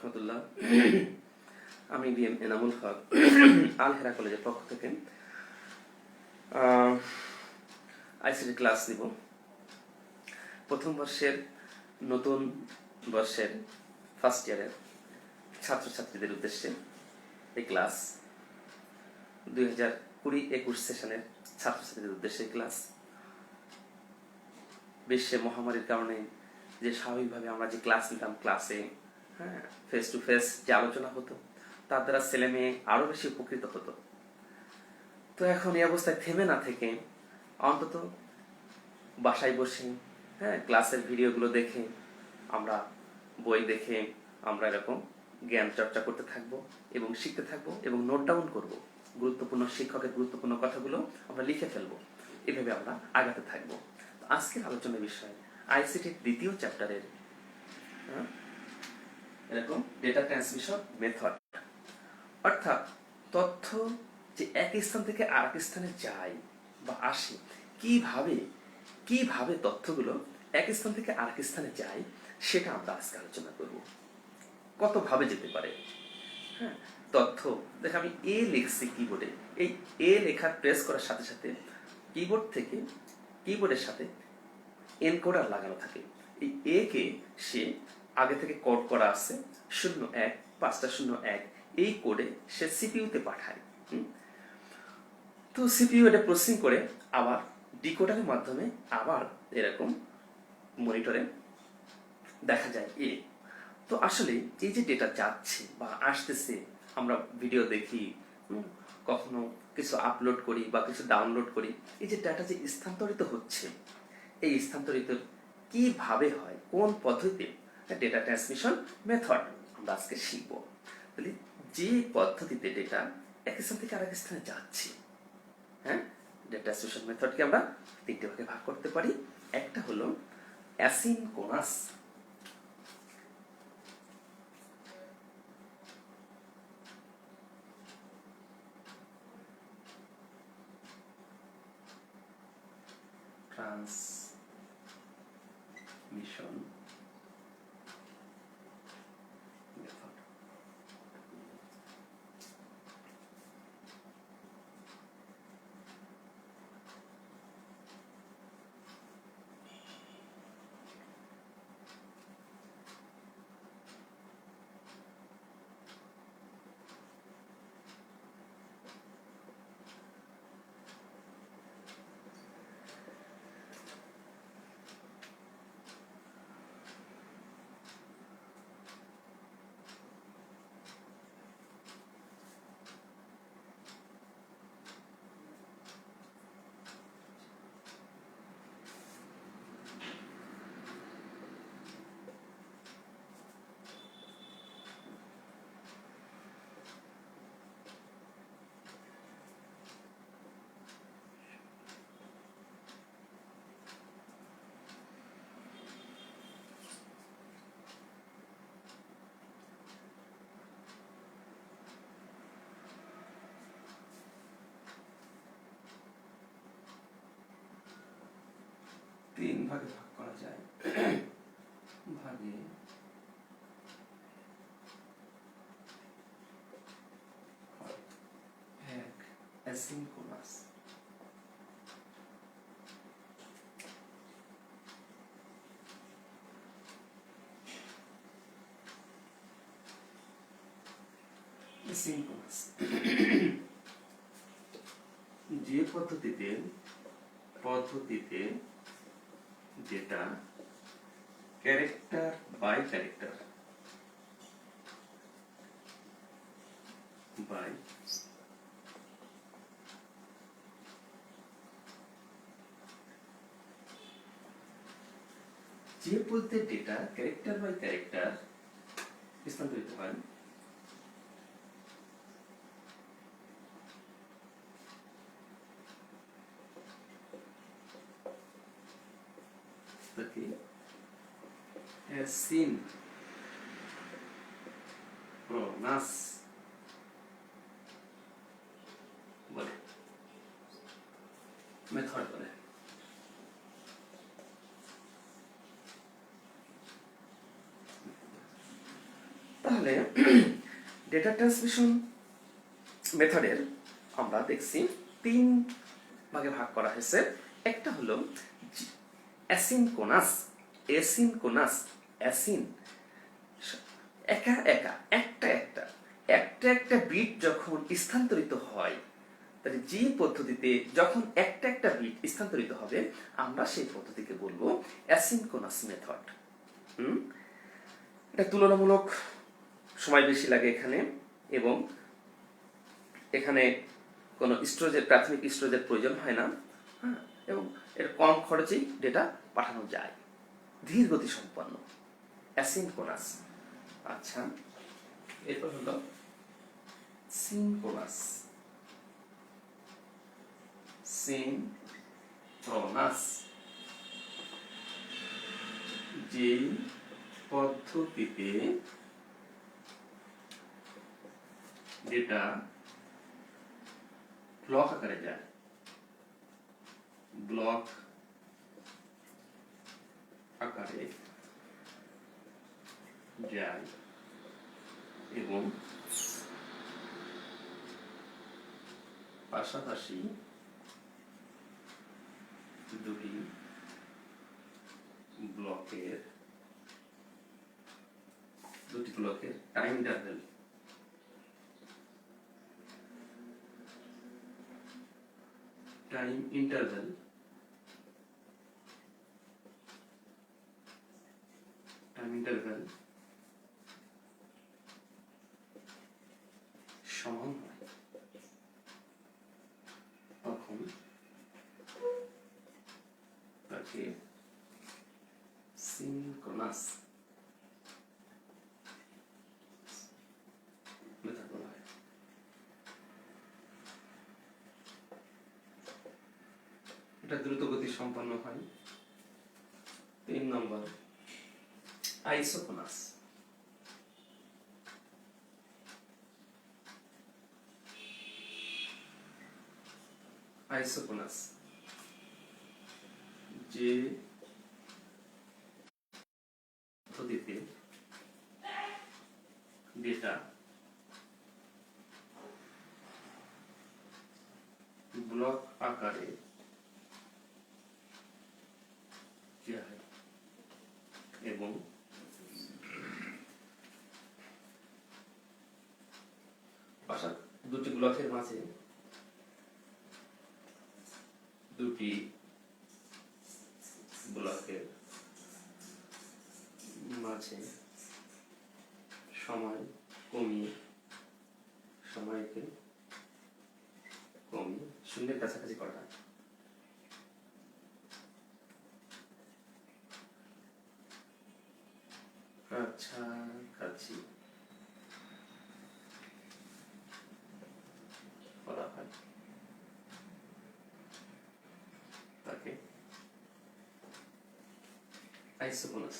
রহমতুল্লাহ, আমি B M Enamul Haque, Al Hera কলেজের পক্ষ থেকে ক্লাস প্রথম বর্ষের, নতুন বর্ষের ফার্স্ট ইয়ারের ছাত্রছাত্রীদের উদ্দেশ্যে এই ক্লাস দুই হাজার কুড়ি একুশ সেশনের ছাত্রছাত্রীদের উদ্দেশ্যে ক্লাস বিশ্বে মহামারীর কারণে যে স্বাভাবিকভাবে আমরা যে ক্লাস নিতাম ক্লাসে হ্যাঁ ফেস টু ফেস যে আলোচনা হতো, তার দ্বারা ছেলে মেয়ে আরও বেশি উপকৃত হতো। তো এখন এই অবস্থায় থেমে না থেকে অন্তত বাসায় বসে হ্যাঁ ক্লাসের ভিডিওগুলো দেখে, আমরা বই দেখে আমরা এরকম জ্ঞান চর্চা করতে থাকব এবং শিখতে থাকব এবং নোট ডাউন করব। গুরুত্বপূর্ণ শিক্ষকের গুরুত্বপূর্ণ কথাগুলো আমরা লিখে ফেলব, এভাবে আমরা আগাতে থাকব। আজকের আলোচনার বিষয় আইসিটির দ্বিতীয় চ্যাপ্টারের এরকম ডেটা ট্রান্সমিশন মেথড অর্থাৎ তথ্য যে এক স্থান থেকে আর এক স্থানে যায় বা আসে, কীভাবে কীভাবে তথ্যগুলো এক স্থান থেকে আর এক স্থানে যায়, সেটা আমরা আজকে আলোচনা করব। কত ভাবে যেতে পারে? হ্যাঁ তথ্য। দেখ, আমি এ লিখছি কিবোর্ডে এই এ লেখার প্রেস করার সাথে সাথে কিবোর্ড থেকে কিবোর্ডের সাথে এনকোডার লাগানো থাকে। এই এ কে সে আগে থেকে কোড করা আছে শূন্য এক, পাঁচটা শূন্য এক। এই কোডে সে সিপিইউতে পাঠায়? তো সিপিইউ এটা প্রসেসিং করে আবার ডিকোডারের মাধ্যমে আবার এরকম মনিটরে দেখা যায় এ। তো আসলে এই যে ডেটা যাচ্ছে বা আসতেছে, আমরা ভিডিও দেখি কখনো কিছু আপলোড করি বা কিছু ডাউনলোড করি, এই যে ডাটা যে স্থানান্তরিত হচ্ছে, এই স্থানান্তরিত কীভাবে হয়, কোন পদ্ধতিতে ডেটা ট্রান্সমিশন মেথড আমরা আজকে শিখব। তাহলে যে পদ্ধতিতে ডেটা এক স্থান থেকে আরেক স্থানে যাচ্ছে হ্যাঁ? ডেটা ট্রান্সমিশন মেথডকে আমরা তিনটে ভাগে ভাগ করতে পারি। একটা হলো অ্যাসিনকোনাস ট্রান্সমিশন মেথড তিন ভাগে ভাগ করা যায়। ভাগে এক অ্যাসিনক্রোনাস। যে পদ্ধতিতে পদ্ধতিতে যেটা ক্যারেক্টার বাই ক্যারেক্টার বাই যে বলতে ডেটা ক্যারেক্টার বাই ক্যারেক্টার স্থানান্তরিত হয় তাকে সিন। প্রনাস বলে। মেথড বলে। তাহলে ডেটা ট্রান্সমিশন মেথডের আমরা দেখছি তিন ভাগে ভাগ করা হয়েছে। একটা হলো অ্যাসিনকোনাস এসিনকোনাস অ্যাসিন একা একা, একটা একটা। একটা একটা বিট যখন স্থানান্তরিত হয়, তাহলে যে পদ্ধতিতে যখন একটা একটা বিট স্থানান্তরিত হবে, আমরা সেই পদ্ধতিকে বলব অ্যাসিনকোনাস মেথড। হুম? এটা তুলনামূলক সময় বেশি লাগে এখানে, এবং এখানে কোনো স্টোরেজের প্রাথমিক স্টোরেজের প্রয়োজন হয় না। হ্যাঁ এবং এর কম খরচেই ডেটা পাঠানো যায়। ধীর গতি সম্পন্ন। অ্যাসিনকোনাস আচ্ছা। এরপর হলো সিনকোনাস সিনক্রোনাস যে পদ্ধতিতে ডেটা ব্লক আকারে যায় ব্লক আকারে যায় এবং পাশাপাশি দুটি ব্লকের দুটি ব্লকের time interval time interval time interval সমান হয়। তখন তাকে সিনক্রোনাস এটা দ্রুত গতি সম্পন্ন হয়। তিন নম্বর আইসোকোনাস আইসোকোনাস যে পদ্ধতিতে ডেটা ব্লক আকারে এবং দুটি ব্লকের মাঝে দুটি ব্লকের মাঝে সময় কমিয়ে সময়কে কমিয়ে শূন্যের কাছাকাছি করা হয় কাছাকাছি করা হয় তাকে আইসোকোনাস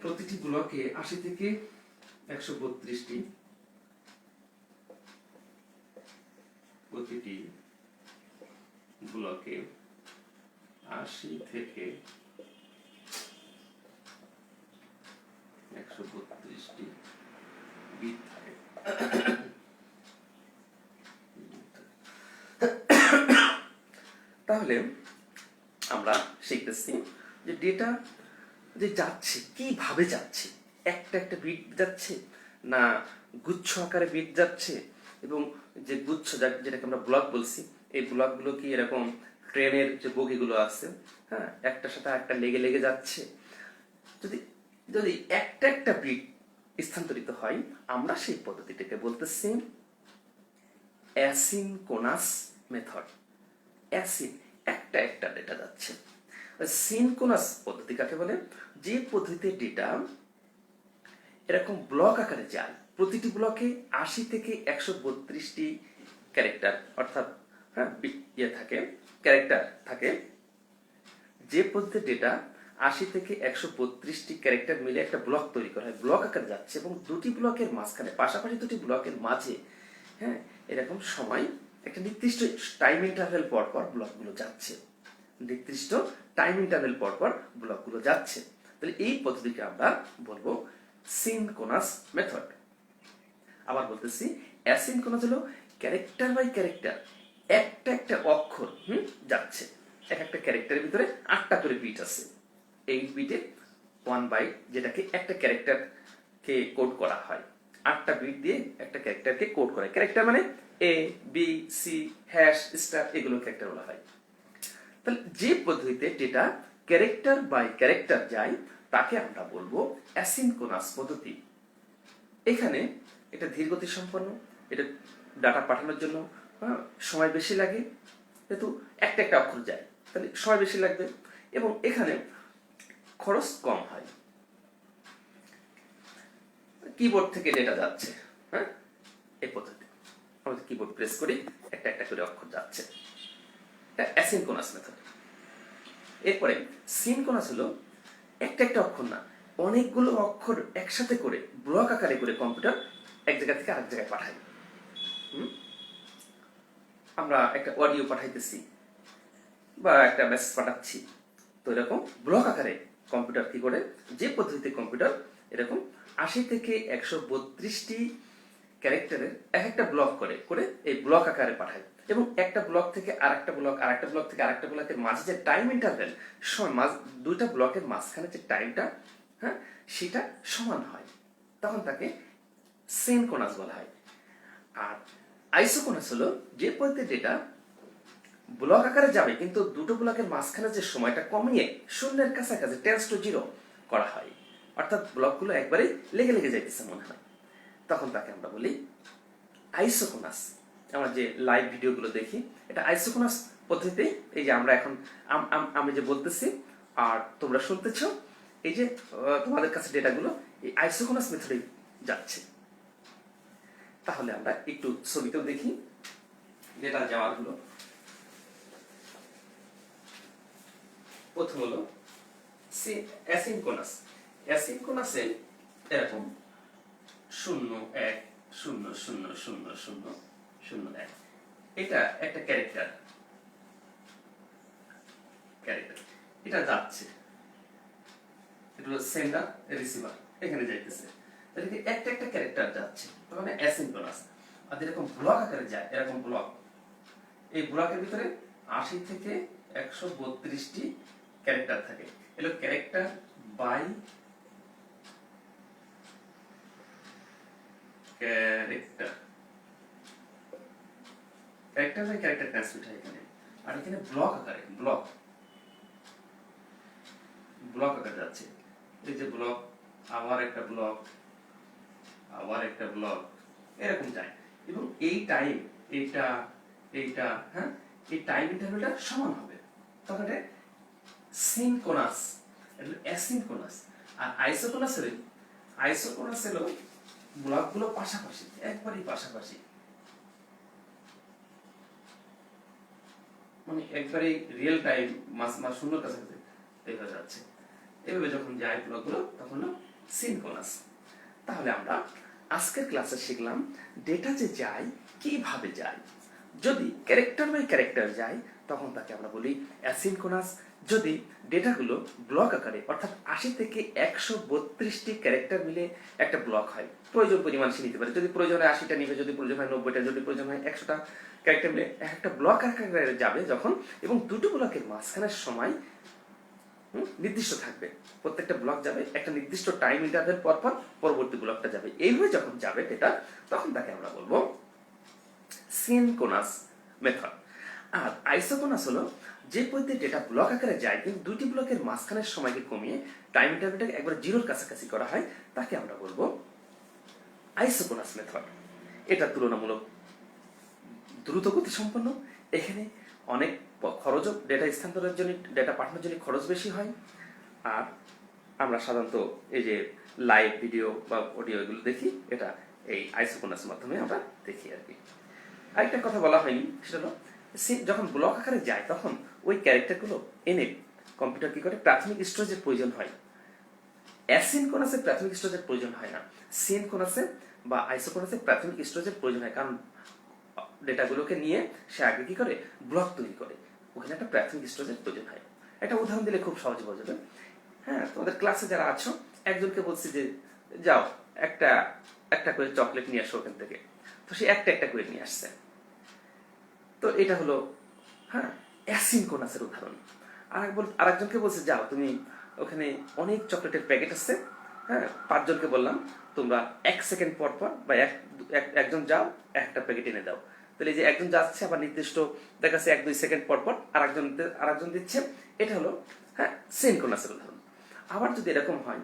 প্রতিটি ব্লকে আশি থেকে একশো বত্রিশটি প্রতিটি ব্লকে আশি থেকে একশো বত্রিশটি বিট থাকে। তাহলে আমরা শিখতেছি যে ডেটা যে যাচ্ছে, কীভাবে যাচ্ছে? একটা একটা বিট যাচ্ছে না গুচ্ছ আকারে বিট যাচ্ছে? এবং যে গুচ্ছ যেটাকে আমরা ব্লক বলছি, এই ব্লকগুলো কি এরকম ট্রেনের যে বগিগুলো আছে হ্যাঁ একটার সাথে একটা লেগে লেগে যাচ্ছে? যদি যদি একটা একটা বিট স্থানান্তরিত হয়, আমরা সেই পদ্ধতিটাকে বলতেছি অ্যাসিনকোনাস মেথড। অ্যাসিন একটা একটা ডেটা যাচ্ছে। সিনকোনাস পদ্ধতি কাকে বলে? যে পদ্ধতিতে ডেটা এরকম ব্লক আকারে যায়, প্রতিটি ব্লকে আশি থেকে একশো বত্রিশটি ক্যারেক্টার অর্থাৎ হ্যাঁ ইয়ে থাকে, ক্যারেক্টার থাকে। যে পদ্ধতিতে ডেটা আশি থেকে একশো বত্রিশটি ক্যারেক্টার মিলে একটা ব্লক তৈরি করা হয়। ব্লক আকারে যাচ্ছে এবং দুটি ব্লকের মাঝখানে, পাশাপাশি দুটি ব্লকের মাঝে হ্যাঁ এরকম সময়, একটা নির্দিষ্ট টাইম ইন্টারভেল পর পর ব্লকগুলো যাচ্ছে। নির্দিষ্ট টাইম ইন্টারভেল পর পর ব্লকগুলো যাচ্ছে। তাহলে এই পদ্ধতিকে আমরা বলব সিনকোনাস মেথড আবার বলতেছি অ্যাসিনকোনাস হলো ক্যারেক্টার বাই ক্যারেক্টার, একটা একটা অক্ষর, হুম, যাচ্ছে। এক একটা ক্যারেক্টারের ভিতরে আটটা করে বিট আছে। এই বিটে ওয়ান বাইট যেটাকে একটা ক্যারেক্টারকে কোড করা হয়। আটটা বিট দিয়ে একটা ক্যারেক্টারকে কোড করা হয়। ক্যারেক্টার মানে A B C hash star এগুলো ক্যারেক্টার বলা হয়। তাহলে যে পদ্ধতিতে ডেটা ক্যারেক্টার বাই ক্যারেক্টার যায়, তাকে আমরা বলব অ্যাসিনকোনাস পদ্ধতি। এখানে এটা ধীরগতি সম্পন্ন, এটা ডাটা পাঠানোর জন্য সময় বেশি লাগে, যেহেতু একটা একটা অক্ষর যায়, তাহলে সময় বেশি লাগবে। এবং এখানে খরচ কম হয় কিবোর্ড থেকে ডেটা যাচ্ছে হ্যাঁ? এই পদ্ধতি। আমরা কিবোর্ড প্রেস করি, একটা একটা করে অক্ষর যাচ্ছে। এটা অ্যাসিনকোনাস মেথড এরপরে সিনকোনাস হলো একটা একটা অক্ষর না, অনেকগুলো অক্ষর একসাথে করে ব্লক আকারে করে কম্পিউটার এক জায়গা থেকে আরেক জায়গায় পাঠায়? আমরা একটা অডিও পাঠাইতেছি, বা একটা মেসেজ পাঠাচ্ছি, তো এরকম ব্লক আকারে কম্পিউটার কি করে? যে পদ্ধতিতে কম্পিউটার এরকম আশি থেকে একশো বত্রিশটি ক্যারেক্টারের এক একটা ব্লক করে করে এই ব্লক আকারে পাঠায়। এবং একটা ব্লক থেকে আরেকটা ব্লক আরেকটা ব্লক থেকে আরেকটা ব্লকের মাঝে যে টাইম ইন্টারভেল দুইটা ব্লকের মাঝখানে যে টাইমটা হ্যাঁ সেটা সমান হয়। তখন তাকে সেনকোনাস বলা হয়। আর আইসোকোনাস হলো যে পদ্ধতিতে ডেটা ব্লক আকারে যাবে, কিন্তু দুটো ব্লকের মাঝখানে যে সময়টা কমিয়ে শূন্যের কাছাকাছি টেন্স টু জিরো করা হয়। অর্থাৎ ব্লকগুলো একবারে লেগে লেগে যাইতেছে মনে হয়। তখন তাকে আমরা বলি আইসোকোনাস আমরা যে লাইভ ভিডিওগুলো দেখি, এটা আইসোকোনাস পদ্ধতিতে এই যে আমরা এখন আম- যে বলতেছি, আর তোমরা শুনতেছ, এই যে তোমাদের কাছে ডেটাগুলো, এই আইসোকোনাস মেথডে যাচ্ছে। তাহলে আমরা একটু ছবিতেও দেখি ডেটা যাওয়ারগুলো প্রথম হলো অ্যাসিনকোনাস। অ্যাসিনকোনাসে এরকম শূন্য এক, শূন্য শূন্য শূন্য শূন্য শূন্য এক। এটা একটা ক্যারেক্টার। ক্যারেক্টার। এটা যাচ্ছে। এটা হলো সেন্ডার রিসিভার। এখানে যাইতেছে। তাহলে একটা একটা ক্যারেক্টার যাচ্ছে। মানে অ্যাসিনক্রোনাস আর এরকম ব্লক আকারে যায়, এরকম ব্লক। এই ব্লকের ভিতরে আশি থেকে একশো বত্রিশটি ক্যারেক্টার থাকে। এগুলো character by character character by character হয় এখানে। আর এখানে ব্লক আকারে ব্লক ব্লক আকারে যাচ্ছে। এই যে ব্লক আবার একটা ব্লক আবার একটা ব্লক এরকম যায় এবং এই টাইম এইটা এইটা হ্যাঁ? এই টাইম ইন্টারভেলটা সমান হবে। তখন সিনকোনাস এটা অ্যাসিনকোনাস আর আইসোকোনাস হলে আইসোকোনাস হলো ব্লকগুলো পাশাপাশি, একবারই পাশাপাশি। মানে একবারে রিয়েল টাইম মাস মাস শূন্য কাছাকাছি দেখা যাচ্ছে। এভাবে যখন যায় ব্লকগুলো তখন সিনকোনাস তাহলে আমরা আজকের ক্লাসে শিখলাম ডেটা যে যায়, কীভাবে যায়। যদি ক্যারেক্টার বাই ক্যারেক্টার যায়, তখন তাকে আমরা বলি অ্যাসিনকোনাস যদি ডেটাগুলো ব্লক আকারে, অর্থাৎ আশি থেকে একশো বত্রিশটি ক্যারেক্টার মিলে একটা ব্লক হয়, প্রয়োজন পরিমাণ সে নিতে পারে। যদি প্রয়োজন হয় আশিটা নিবে, যদি প্রয়োজন হয় নব্বইটা, যদি প্রয়োজন হয় একশোটা ক্যারেক্টার মিলে এক একটা ব্লক আকারে যাবে যখন, এবং দুটো ব্লকের মাঝখানের সময় নির্দিষ্ট থাকবে। প্রত্যেকটা ব্লক যাবে, একটা নির্দিষ্ট টাইম ইন্টারভেল পর পর পরবর্তী ব্লকটা যাবে। এইভাবে যখন যাবে ডেটা, তখন তাকে আমরা বলব সিনকোনাস মেথড আর আইসোকোনাস হলো যে পদ্ধতি ডেটা ব্লক আকারে যায়, কিন্তু দুটি ব্লকের মাঝখানের সময়কে কমিয়ে টাইম ইন্টারভেলটাকে একবার জিরোর কাছাকাছি করা হয়, তাকে আমরা বলব আইসোকোনাস মেথড এটা তুলনামূলক দ্রুত গতি সম্পন্ন এখানে অনেক খরচও ডেটা স্থানান্তরের জন্য ডেটা পাঠানোর জন্য খরচ বেশি হয়। আর আমরা সাধারণত এই যে লাইভ ভিডিও বা অডিও এগুলো দেখি, এটা এই আইসোকোনাস মাধ্যমে আমরা দেখি আর কি। আরেকটা কথা বলা হয়নি, সেটা হলো যখন ব্লক আকারে যায়, তখন ওই ক্যারেক্টারগুলো এনে কম্পিউটার কি করে? প্রাথমিক স্টোরেজের প্রয়োজন হয়। অ্যাসিনকোনাসে প্রাথমিক স্টোরেজের প্রয়োজন হয় না। সিনকোনাসে বা আইসোকোনাসে প্রাথমিক স্টোরেজের প্রয়োজন হয়। কারণ ডেটাগুলোকে নিয়ে সে আগে কি করে? ব্লক তৈরি করে। ওখানে একটা প্রাথমিক স্টোরেজের প্রয়োজন হয়। একটা উদাহরণ দিলে খুব সহজে বোঝা যাবে। হ্যাঁ তোমাদের ক্লাসে যারা আছো, একজনকে বলছি যে, যাও, একটা একটা করে চকলেট নিয়ে আসো ওখান থেকে। তো সে একটা একটা করে নিয়ে আসছে। তো এটা হলো হ্যাঁ অ্যাসিনকোনাসের উদাহরণ আর বল- আরেকজনকে বলছে, যাও, তুমি ওখানে অনেক চকলেটের প্যাকেট আছে হ্যাঁ পাঁচজনকে বললাম, তোমরা এক সেকেন্ড পর পর বা এক, এক- একজন যাও, একটা প্যাকেট এনে দাও। তাহলে যে একজন যাচ্ছে, আবার নির্দিষ্ট দেখা যাচ্ছে এক, দুই সেকেন্ড পর পর আরেকজন আরেকজন দিচ্ছে, এটা হলো হ্যাঁ সিনকোনাসের উদাহরণ আবার যদি এরকম হয়,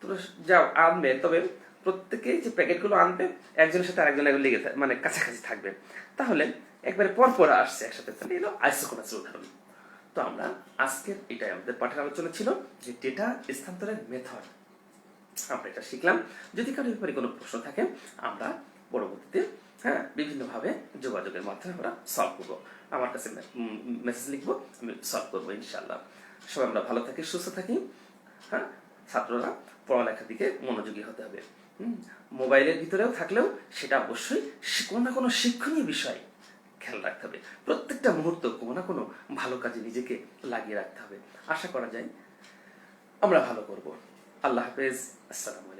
তোমরা যাও, আনবে, তবে প্রত্যেকেই যে প্যাকেটগুলো আনবে, একজনের সাথে আরেকজন লেগে মানে কাছাকাছি থাকবে। তাহলে একবারে পর পর আসছে একসাথে তাহলে এলো আইসোকোনাসের উদাহরণ তো আমরা আজকের এটাই আমাদের পাঠের আলোচনা ছিল যে ডেটা স্থানান্তরের মেথড আমরা এটা শিখলাম। যদি কারও ব্যাপারে কোনো প্রশ্ন থাকে আমরা পরবর্তীতে হ্যাঁ বিভিন্নভাবে যোগাযোগের মাধ্যমে আমরা সলভ করব। আমার কাছে মেসেজ লিখব আমি সলভ করব ইনশাল্লাহ সবাই আমরা ভালো থাকি সুস্থ থাকি হ্যাঁ ছাত্ররা পড়ালেখার দিকে মনোযোগী হতে হবে। হুম, মোবাইলের ভিতরেও থাকলেও সেটা অবশ্যই কোনো না কোনো শিক্ষণীয় বিষয়। খেয়াল রাখতে হবে। প্রত্যেকটা মুহূর্ত কোনো না কোনো ভালো কাজে নিজেকে লাগিয়ে রাখতে হবে। আশা করা যায় আমরা ভালো করব। আল্লাহ হাফেজ। আসসালামু আলাইকুম।